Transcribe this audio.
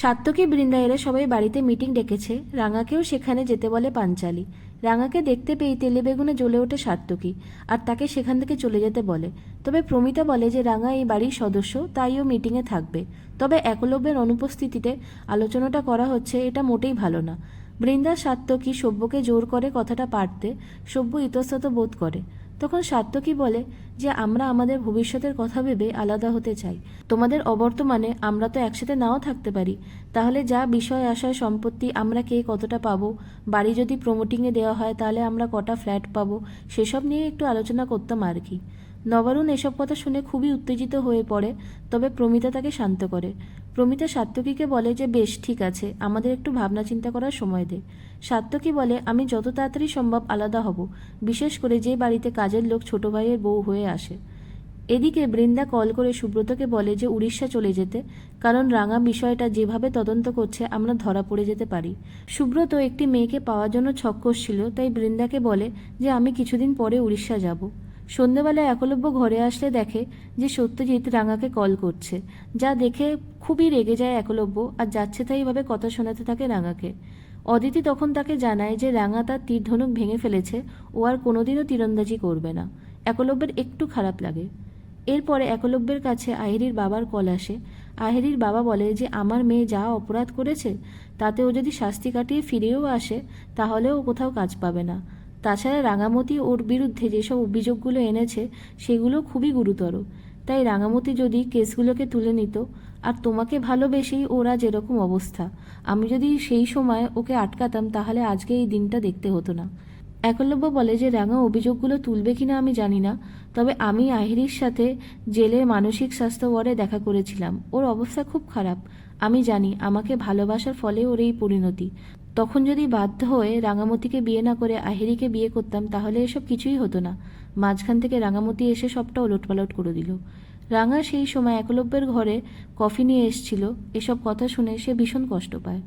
সাত্তকী বৃন্দা এরা সবাই বাড়িতে মিটিং ডেকেছে। রাঙাকেও সেখানে যেতে বলে পাঞ্চালি। রাঙাকে দেখতে পেয়ে তেলে বেগুনে জ্বলে ওঠে সাত্তকী আর তাকে সেখান থেকে চলে যেতে বলে। তবে প্রমিতা বলে যে রাঙা এই বাড়ির সদস্য, তাই ও মিটিংয়ে থাকবে। তবে একলব্যের অনুপস্থিতিতে আলোচনাটা করা হচ্ছে এটা মোটেই ভালো না। বৃন্দা সাত্তকী সভ্যকে জোর করে কথাটা পারতে সভ্য ইতস্তত বোধ করে। তখন সাত্তকী বলে যে আমরা আমাদের ভবিষ্যতের কথা ভেবে আলাদা হতে চাই। তোমাদের অবর্তমানে আমরা তো একসাথে নাও থাকতে পারি। তাহলে যা বিষয় আশয় সম্পত্তি আমরা কে কতটা পাবো? বাড়ি যদি প্রমোটিংয়ে দেওয়া হয়, তাহলে আমরা কটা ফ্ল্যাট পাবো? সেসব নিয়ে একটু আলোচনা করতাম আর কি। নবারুণ এসব কথা শুনে খুবই উত্তেজিত হয়ে পড়ে, তবে প্রমিতা তাকে শান্ত করে। প্রমিতা সাত্তকীকে বলে যে, বেশ, ঠিক আছে, আমাদের একটু ভাবনা চিন্তা করার সময় দে। সাত্তকী বলে, আমি যত তাড়াতাড়ি সম্ভব আলাদা হব। বিশেষ করে যে বাড়িতে কাজের লোক ছোট ভাইয়ের বউ হয়ে আসে। এদিকে বৃন্দা কল করে সুব্রতকে বলে যে উড়িষ্যা চলে যেতে, কারণ রাঙা বিষয়টা যেভাবে তদন্ত করছে আমরা ধরা পড়ে যেতে পারি। সুব্রত একটি মেয়েকে পাওয়ার জন্য ছক ছিল, তাই বৃন্দাকে বলে যে আমি কিছুদিন পরে উড়িষ্যা যাব। সন্ধেবেলায় একলব্য ঘরে আসলে দেখে যে সত্যজিৎ রাঙাকে কল করছে, যা দেখে খুবই রেগে যায় একলব্য আর যাচ্ছে তাই ভাবে কথা শোনাতে থাকে রাঙাকে। অদিতি তখন তাকে জানায় যে রাঙা তার তীর ধনুক ভেঙে ফেলেছে, ও আর কোনোদিনও তীরন্দাজি করবে না। একলব্যের একটু খারাপ লাগে। এরপরে একলব্যের কাছে আহিরির বাবার কল আসে। আহিরির বাবা বলে যে, আমার মেয়ে যা অপরাধ করেছে, তাতে ও যদি শাস্তি কাটিয়ে ফিরেও আসে তাহলেও কোথাও কাজ পাবে না। তাছাড়া রাঙামতি ওর বিরুদ্ধে যেসব অভিযোগগুলো এনেছে, সেগুলো খুবই গুরুতর। তাই রাঙামতি যদি কেসগুলোকে তুলে নিত, আর তোমাকে ভালোবেসেই ওরা যেরকম অবস্থা, আমি যদি সেই সময় ওকে আটকাতাম, তাহলে আজকে এই দিনটা দেখতে হতো না। একলব্য বলে যে রাঙা অভিযোগগুলো তুলবে কিনা আমি জানি না, তবে আমি আহিরির সাথে জেলে মানসিক স্বাস্থ্য ওয়ার্ডে দেখা করেছিলাম। ওর অবস্থা খুব খারাপ। আমি জানি, আমাকে ভালোবাসার ফলে ওর এই পরিণতি। তখন যদি বাধ্য হয়ে রাঙামতিকে বিয়ে না করে আহিরিকে বিয়ে করতাম, তাহলে এসব কিছুই হতো না। মাঝখান থেকে রাঙামতি এসে সবটা ওলটপালট করে দিল। রাঙা সেই সময় একলব্যের ঘরে কফি নিয়ে এসছিল। এসব কথা শুনে সে ভীষণ কষ্ট পায়।